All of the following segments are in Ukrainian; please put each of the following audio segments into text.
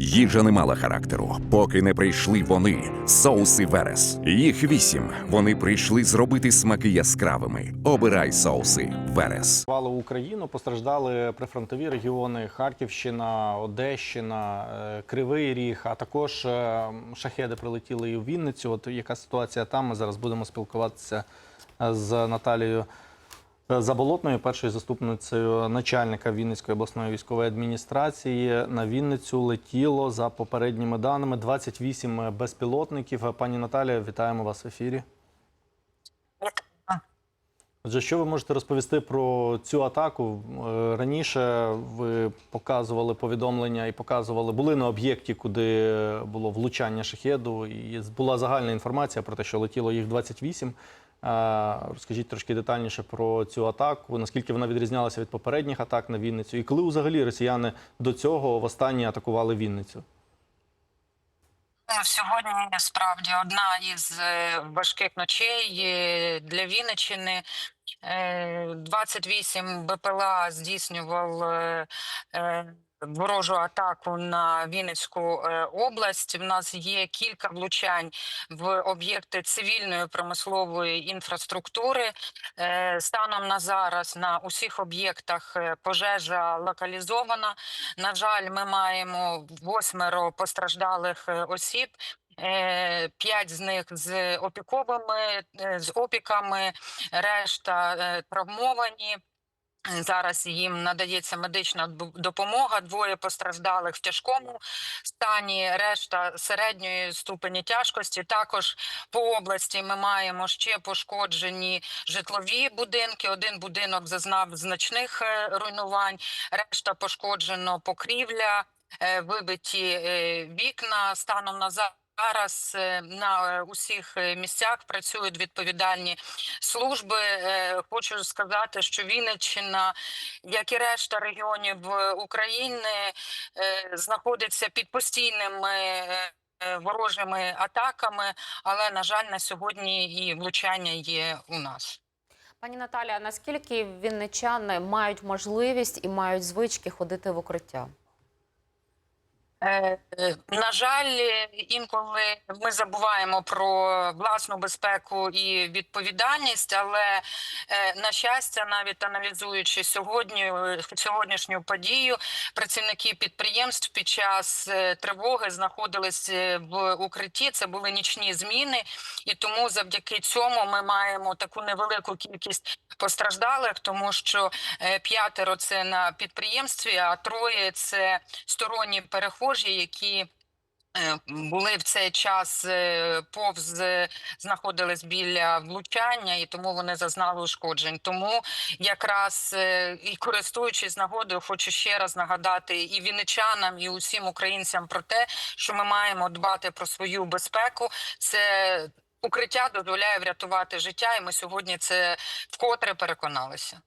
Їжа не мала характеру, поки не прийшли вони, соуси Верес. Їх вісім. Вони прийшли зробити смаки яскравими. Обирай соуси Верес. Вали Україну постраждали прифронтові регіони Харківщина, Одещина, е, Кривий Ріг, а також е, шахеди прилетіли і в Вінницю. От яка ситуація там? Ми зараз будемо спілкуватися е, з Наталією Заболотною, першою заступницею начальника Вінницької обласної військової адміністрації. На Вінницю летіло за попередніми даними 28 безпілотників. Пані Наталія, вітаємо вас в ефірі. Отже, що ви можете розповісти про цю атаку? Е, Раніше ви показували повідомлення і показували, були на об'єкті, куди було влучання шахеду, і була загальна інформація про те, що летіло їх 28. Е, Розкажіть трошки детальніше про цю атаку, наскільки вона відрізнялася від попередніх атак на Вінницю, і коли взагалі росіяни до цього востаннє атакували Вінницю? Сьогодні справді одна із е, важких ночей е, для Вінниччини. Е, 28 БПЛА здійснював е, е, ворожу атаку на Вінницьку е, область. У нас є кілька влучань в об'єкти цивільної промислової інфраструктури. Е, Станом на зараз на усіх об'єктах е, пожежа локалізована. На жаль, ми маємо восьмеро постраждалих осіб. П'ять з них з опіковими з опіками, решта травмовані. Зараз їм надається медична допомога. Двоє постраждалих в тяжкому стані, решта середньої ступені тяжкості. Також по області ми маємо ще пошкоджені житлові будинки. Один будинок зазнав значних е, руйнувань, решта пошкоджено покрівля, е, вибиті е, вікна станом на за- Зараз е, на е, усіх е, місцях працюють відповідальні служби. Хочу сказати, що Вінниччина, як і решта регіонів України, знаходиться під постійними ворожими атаками, але на жаль, на сьогодні і влучання є у нас. Пані Наталя, наскільки вінничани мають можливість і мають звички ходити в укриття? Е, На жаль, інколи ми забуваємо про власну безпеку і відповідальність, але е, на щастя, навіть аналізуючи сьогодні е, сьогоднішню подію, працівники підприємств під час тривоги знаходились в укритті. Це були нічні зміни, і тому завдяки цьому ми маємо таку невелику кількість постраждалих, тому що п'ятеро це на підприємстві, а троє це сторонні перехожі, які е, були в цей час е, повз е, знаходились біля влучання, і тому вони зазнали ушкоджень. Тому якраз і користуючись нагодою, хочу ще раз нагадати і вінничанам, і усім українцям про те, що ми маємо дбати про свою безпеку. Це укриття дозволяє врятувати життя, і ми сьогодні це вкотре переконалися.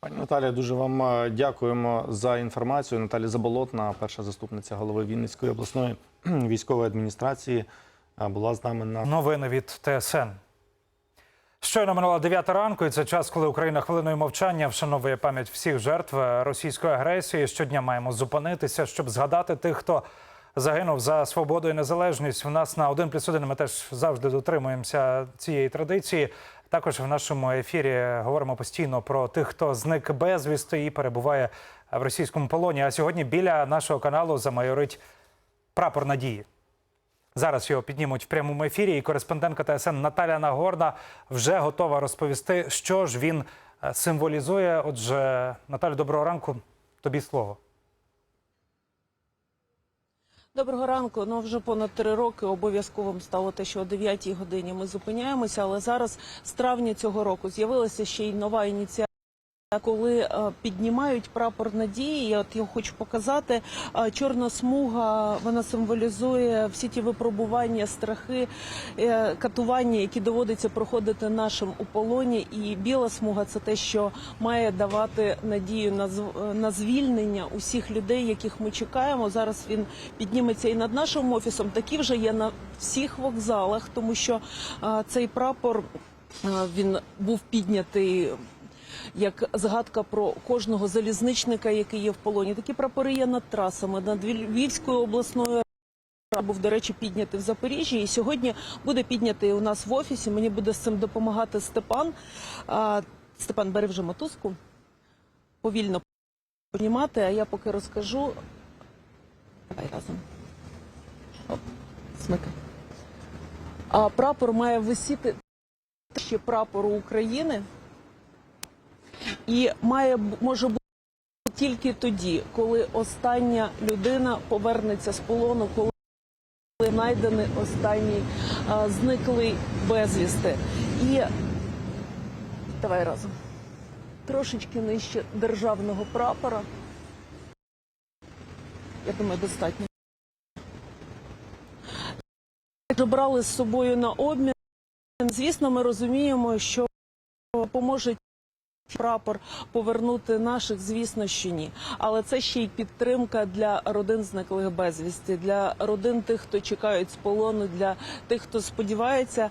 Пані Наталія, дуже вам е, дякуємо за інформацію. Наталія Заболотна, перша заступниця голови Вінницької обласної військової адміністрації, е, була з нами на Новини від ТСН. Щойно минула 9 ранку, і це час, коли Україна хвилиною мовчання вшановує пам'ять всіх жертв російської агресії. Щодня маємо зупинитися, щоб згадати тих, хто загинув за свободу і незалежність. У нас на 1 плюс 1 ми теж завжди дотримуємося цієї традиції. Також в нашому ефірі говоримо постійно про тих, хто зник безвісти і перебуває в російському полоні. А сьогодні біля нашого каналу замайорить прапор надії. Зараз його піднімуть в прямому ефірі, і кореспондентка ТСН Наталя Нагорна вже готова розповісти, що ж він е, символізує. Отже, Наталю, доброго ранку. Тобі слово. Доброго ранку. Ну вже понад три роки обов'язковим стало те, що о 9 годині ми зупиняємося. Але зараз з травня цього року з'явилася ще й нова ініціатива. Коли е, піднімають прапор надії, я от його хочу показати. Е, чорна смуга вона символізує всі ті випробування, страхи, е, катування, які доводиться проходити нашим у полоні. І біла смуга це те, що має давати надію на зв- на звільнення усіх людей, яких ми чекаємо. Зараз він підніметься і над нашим офісом. Такі вже є на всіх вокзалах, тому що цей прапор він був піднятий як згадка про кожного залізничника, який є в полоні. Такі прапори є над трасами, над Львівською обласною був, до речі, піднятий в Запоріжжі, і сьогодні буде піднятий у нас в офісі. Мені буде з цим допомагати Степан. Степан, бери вже мотузку. Повільно піднімати, а я поки розкажу. Давай разом. Оп, смикай. А прапор має висіти ще прапору України і має може бути тільки тоді, коли остання людина повернеться з полону, коли знайдений останній а, зниклий безвісти. І давай разом. Трошечки нижче державного прапора. Я думаю, достатньо. Якщо брали з собою на обмін, звісно, ми розуміємо, що поможе прапор повернути наших, звісно, що ні. Але це ще й підтримка для родин зниклих безвісті, для родин тих, хто чекають з полону, для тих, хто сподівається.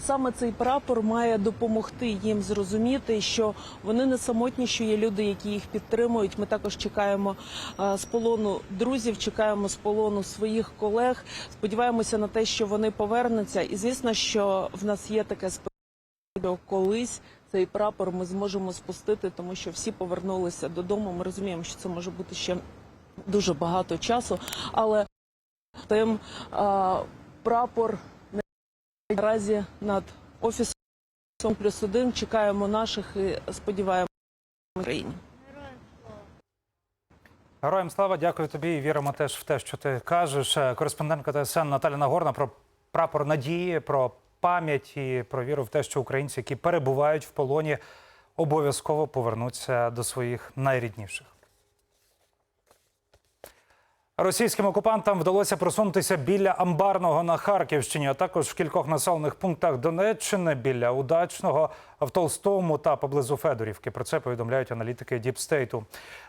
Саме цей прапор має допомогти їм зрозуміти, що вони не самотні, що є люди, які їх підтримують. Ми також чекаємо з полону друзів, чекаємо з полону своїх колег. Сподіваємося на те, що вони повернуться. І звісно, що в нас є таке сподівання, колись цей прапор ми зможемо спустити, тому що всі повернулися додому. Ми розуміємо, що це може бути ще дуже багато часу, але тим а, прапор наразі над офісом плюс один чекаємо наших і сподіваємося Україні. Героям слава, дякую тобі і віримо теж в те, що ти кажеш. Кореспондентка ТСН Наталя Нагорна про прапор надії, про пам'ять і про віру в те, що українці, які перебувають в полоні, обов'язково повернуться до своїх найрідніших. Російським окупантам вдалося просунутися біля Амбарного на Харківщині, а також в кількох населених пунктах Донеччини біля Удачного, в Толстому та поблизу Федорівки. Про це повідомляють аналітики Діпстейту.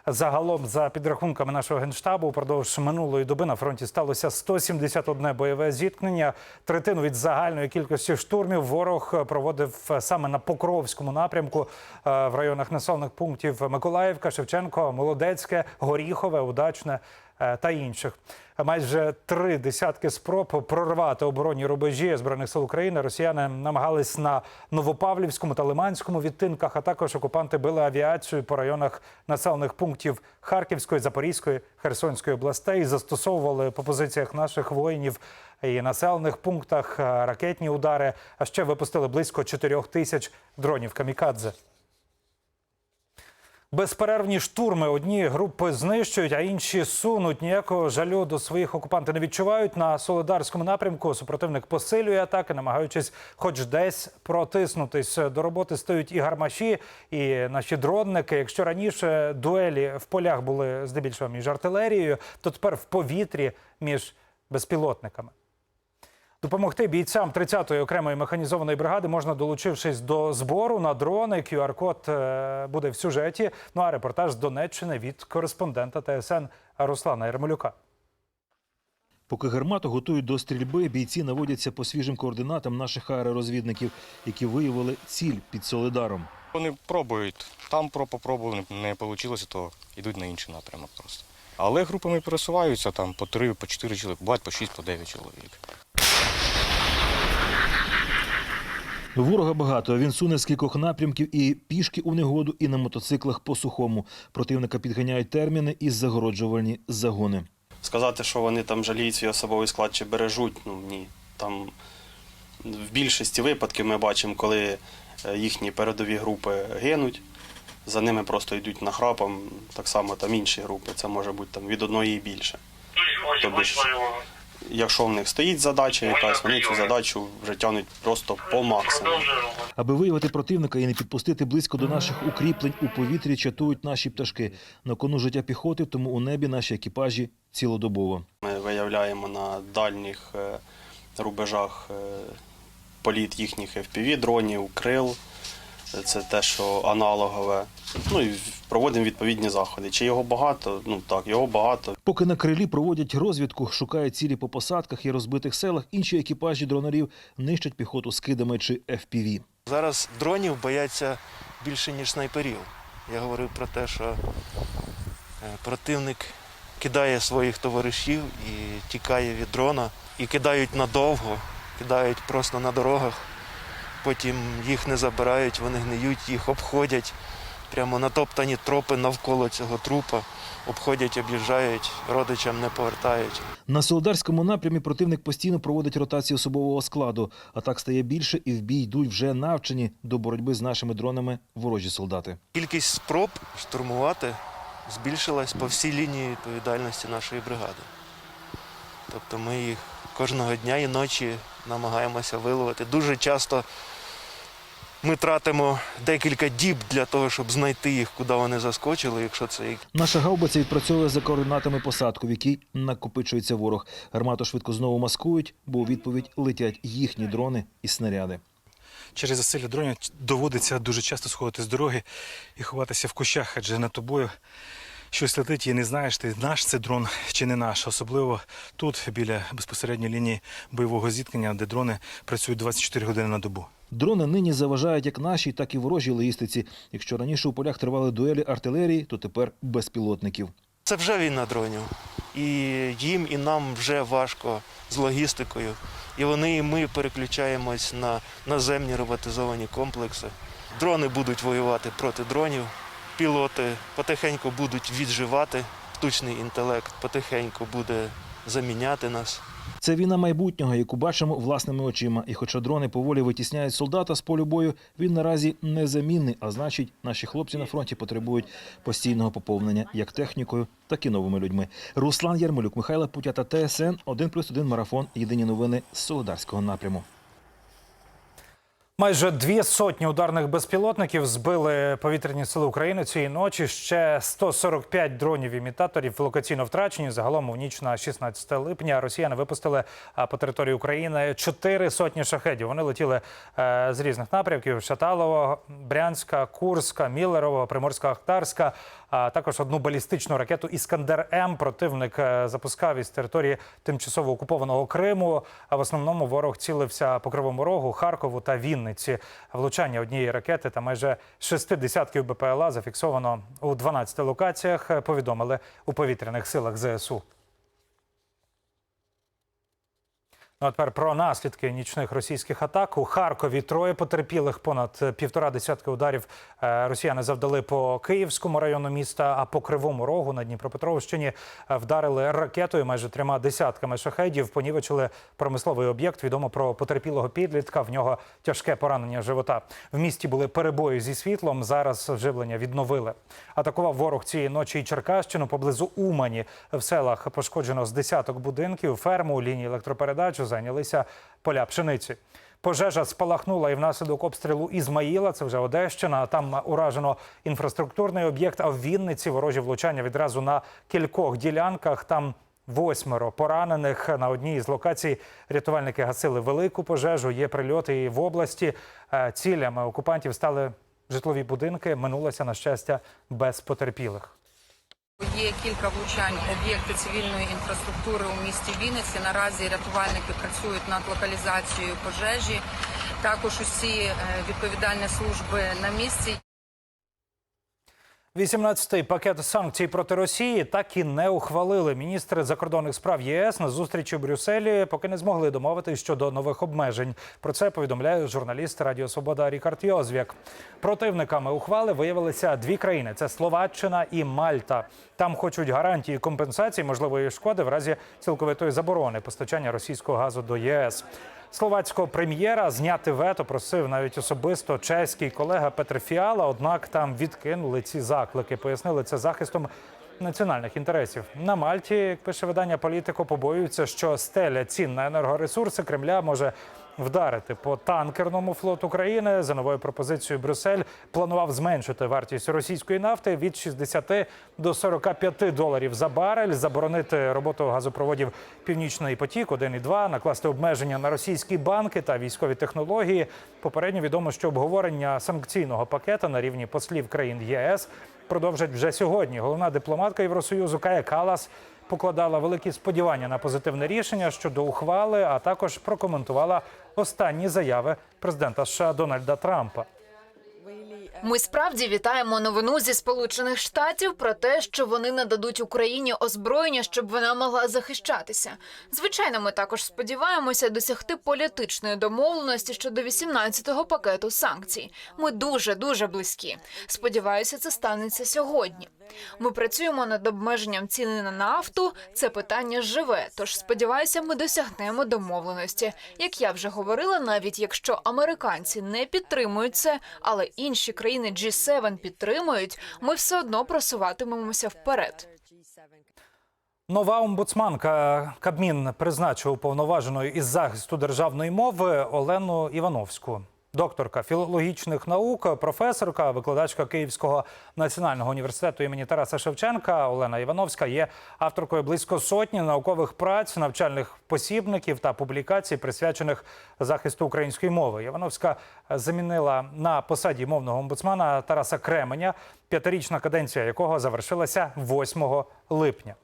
Загалом, за підрахунками нашого генштабу, упродовж минулої доби на фронті сталося 171 бойове зіткнення. Третину від загальної кількості штурмів ворог проводив саме на Покровському напрямку е, в районах населених пунктів Миколаївка, Шевченко, Молодецьке, Горіхове, Удачне е, та інших. Майже три десятки спроб прорвати оборонні рубежі збройних сил України. Росіяни намагались на Новопавлівському та Лиманському відтинках. А також окупанти били авіацію по районах населених пунктів Харківської, Запорізької, Херсонської областей. Застосовували по позиціях наших воїнів і населених пунктах е, ракетні удари. А ще випустили близько 4 тисяч дронів камікадзе. Безперервні штурми одні групи знищують, а інші сунуть. Ніякого жалю до своїх окупанти не відчувають. На Солидарському напрямку супротивник посилює атаки, намагаючись хоч десь протиснутись. До роботи стають і гармаші, і наші дронники. Якщо раніше дуелі в полях були здебільшого між артилерією, то тепер в повітрі між безпілотниками. Допомогти бійцям 30-ї окремої механізованої бригади можна долучившись до збору на дрони. QR-код е, буде в сюжеті. Ну а репортаж з Донеччини від кореспондента ТСН Руслана Ярмолюка. Поки гармату готують до стрільби, бійці наводяться по свіжим координатам наших аеророзвідників, які виявили ціль під Солидаром. Вони пробують. Там про попробували, не вийшло, то йдуть на інший напрямок просто. Але групами пересуваються там по три, по чотири чоловіка, бувають по шість, по дев'ять чоловік. Ворога багато. Він суне з кількох напрямків і пішки у негоду, і на мотоциклах по сухому. Противника підганяють терміни і загороджувальні загони. Сказати, що вони там жаліють свій особовий склад чи бережуть, ну ні. Там в більшості випадків ми бачимо, коли е, їхні передові групи гинуть, за ними просто йдуть нахрапом, так само там інші групи, це може бути там від одної і більше. Тобто, якщо в них стоїть задача якась, вони цю задачу вже тягнуть просто по максимуму. Аби виявити противника і не підпустити близько до наших укріплень, у повітрі чатують наші пташки. На кону життя піхоти, тому у небі наші екіпажі цілодобово. Ми виявляємо на дальніх е, рубежах е, політ їхніх FPV-дронів, крил. Це те, що аналогове. Ну і проводимо відповідні заходи. Чи його багато? Ну так, його багато. Поки на крилі проводять розвідку, шукають цілі по посадках і розбитих селах, інші екіпажі дронерів нищать піхоту скидами чи FPV. Зараз дронів бояться більше, ніж снайперів. Я говорив про те, що е, противник кидає своїх товаришів і тікає від дрона, і кидають надовго, кидають просто на дорогах. Потім їх не забирають, вони гниють, їх обходять. Прямо натоптані тропи навколо цього трупа, обходять, об'їжджають, родичам не повертають. На Солодарському напрямі противник постійно проводить ротацію особового складу. А так стає більше, і в бій йдуть вже навчені до боротьби з нашими дронами ворожі солдати. Кількість спроб штурмувати збільшилась по всій лінії відповідальності нашої бригади. Тобто ми їх кожного дня і ночі намагаємося виловити. Дуже часто ми тратимо декілька діб для того, щоб знайти їх, куди вони заскочили, якщо це їх Наша гаубиця відпрацьовує за координатами посадку, в якій накопичується ворог. Гармату швидко знову маскують, бо у відповідь летять їхні дрони і снаряди. через засилля дронів доводиться дуже часто сходити з дороги і ховатися в кущах, адже над тобою щось летить і не знаєш, ти наш це дрон чи не наш. Особливо тут, біля безпосередньої лінії бойового зіткнення, де дрони працюють 24 години на добу. Дрони нині заважають як нашій, так і ворожій логістиці. Якщо раніше у полях тривали дуелі артилерії, то тепер безпілотників. Це вже війна дронів. І їм, і нам вже важко з логістикою. І вони, і ми переключаємось на наземні роботизовані комплекси. Дрони будуть воювати проти дронів, пілоти потихеньку будуть відживати, штучний інтелект потихеньку буде заміняти нас. Це війна майбутнього, яку бачимо власними очима. І хоча дрони поволі витісняють солдата з полю бою, він наразі незамінний. А значить, наші хлопці на фронті потребують постійного поповнення як технікою, так і новими людьми. Руслан Ярмолюк, Михайло Путята, ТСН 1+,1 марафон. Єдині новини з Солодарського напряму. Майже дві сотні ударних безпілотників збили повітряні сили України цієї ночі. Ще 145 дронів-імітаторів локаційно втрачені. Загалом у ніч на 16 липня росіяни випустили по території України чотири сотні шахедів. Вони летіли е, з різних напрямків: Шаталова, Брянська, Курська, Міллерова, Приморська, Ахтарська. А також одну балістичну ракету Іскандер М противник е, запускав із території тимчасово окупованого Криму. А в основному ворог цілився по Кривому Рогу, Харкову та Вінниці. Влучання однієї ракети та майже шести десятків БПЛА зафіксовано у 12 локаціях. е, Повідомили у повітряних силах ЗСУ. Ну, а тепер про наслідки нічних російських атак. У Харкові троє потерпілих, понад е, півтора десятки ударів е, росіяни завдали по Київському району міста, а по Кривому Рогу на Дніпропетровщині е, вдарили ракетою майже трьома десятками шахедів. Понівечили промисловий об'єкт. Відомо про потерпілого підлітка. В нього тяжке поранення живота. В місті були перебої зі світлом. Зараз живлення відновили. Атакував ворог цієї ночі і Черкащину поблизу Умані. В селах пошкоджено з десяток будинків. Ферму лінії електропередач зайнялися поля пшениці. Пожежа спалахнула і внаслідок обстрілу Ізмаїла. Це вже Одещина. Там уражено інфраструктурний об'єкт. А в Вінниці ворожі влучання відразу на кількох ділянках. Там восьмеро поранених на одній із локацій. Рятувальники гасили велику пожежу. Є прильоти і в області. Е, Цілями окупантів стали житлові будинки. Минулося на щастя без потерпілих. Є кілька влучань об'єкти цивільної інфраструктури у місті Вінниці. Наразі рятувальники працюють над локалізацією пожежі. Також усі е, відповідальні служби на місці. 18-й пакет санкцій проти Росії так і не ухвалили. Міністри закордонних справ ЄС на зустрічі у Брюсселі поки не змогли домовитись щодо нових обмежень. Про це повідомляє журналіст Радіо Свобода Рікард Йозвік. Противниками ухвали виявилися дві країни: це Словаччина і Мальта. Там хочуть гарантії компенсації можливої шкоди в разі цілковитої заборони постачання російського газу до ЄС. Словацького прем'єра зняти вето просив навіть особисто чеський колега Петр Фіала. Однак там відкинули ці заклики. Пояснили це захистом національних інтересів. На Мальті, як пише видання політико, побоюються, що стеля цін на енергоресурси Кремля може вдарити по танкерному флоту країни. За новою пропозицією Брюссель планував зменшити вартість російської нафти від 60 до 45 доларів за барель, заборонити роботу газопроводів Північний потік 1 і 2, накласти обмеження на російські банки та військові технології. Попередньо відомо, що обговорення санкційного пакета на рівні послів країн ЄС продовжать вже сьогодні. Головна дипломатка Євросоюзу Кая Калас покладала великі сподівання на позитивне рішення щодо ухвали, а також прокоментувала останні заяви президента США Дональда Трампа. Ми справді вітаємо новину зі Сполучених Штатів про те, що вони нададуть Україні озброєння, щоб вона могла захищатися. Звичайно, ми також сподіваємося досягти політичної домовленості щодо 18-го пакету санкцій. Ми дуже дуже близькі. Сподіваюся, це станеться сьогодні. Ми працюємо над обмеженням ціни на нафту. Це питання живе. Тож сподіваюся, ми досягнемо домовленості. Як я вже говорила, навіть якщо американці не підтримують це, але інші країни G7 підтримують, ми все одно просуватимемося вперед. Нова омбудсманка Кабмін призначив уповноваженою із захисту державної мови Олену Івановську. Докторка філологічних наук, професорка, викладачка Київського національного університету імені Тараса Шевченка Олена Івановська є авторкою близько сотні наукових праць, навчальних посібників та публікацій, присвячених захисту української мови. Івановська замінила на посаді мовного омбудсмана Тараса Кременя, п'ятирічна каденція якого завершилася 8 липня.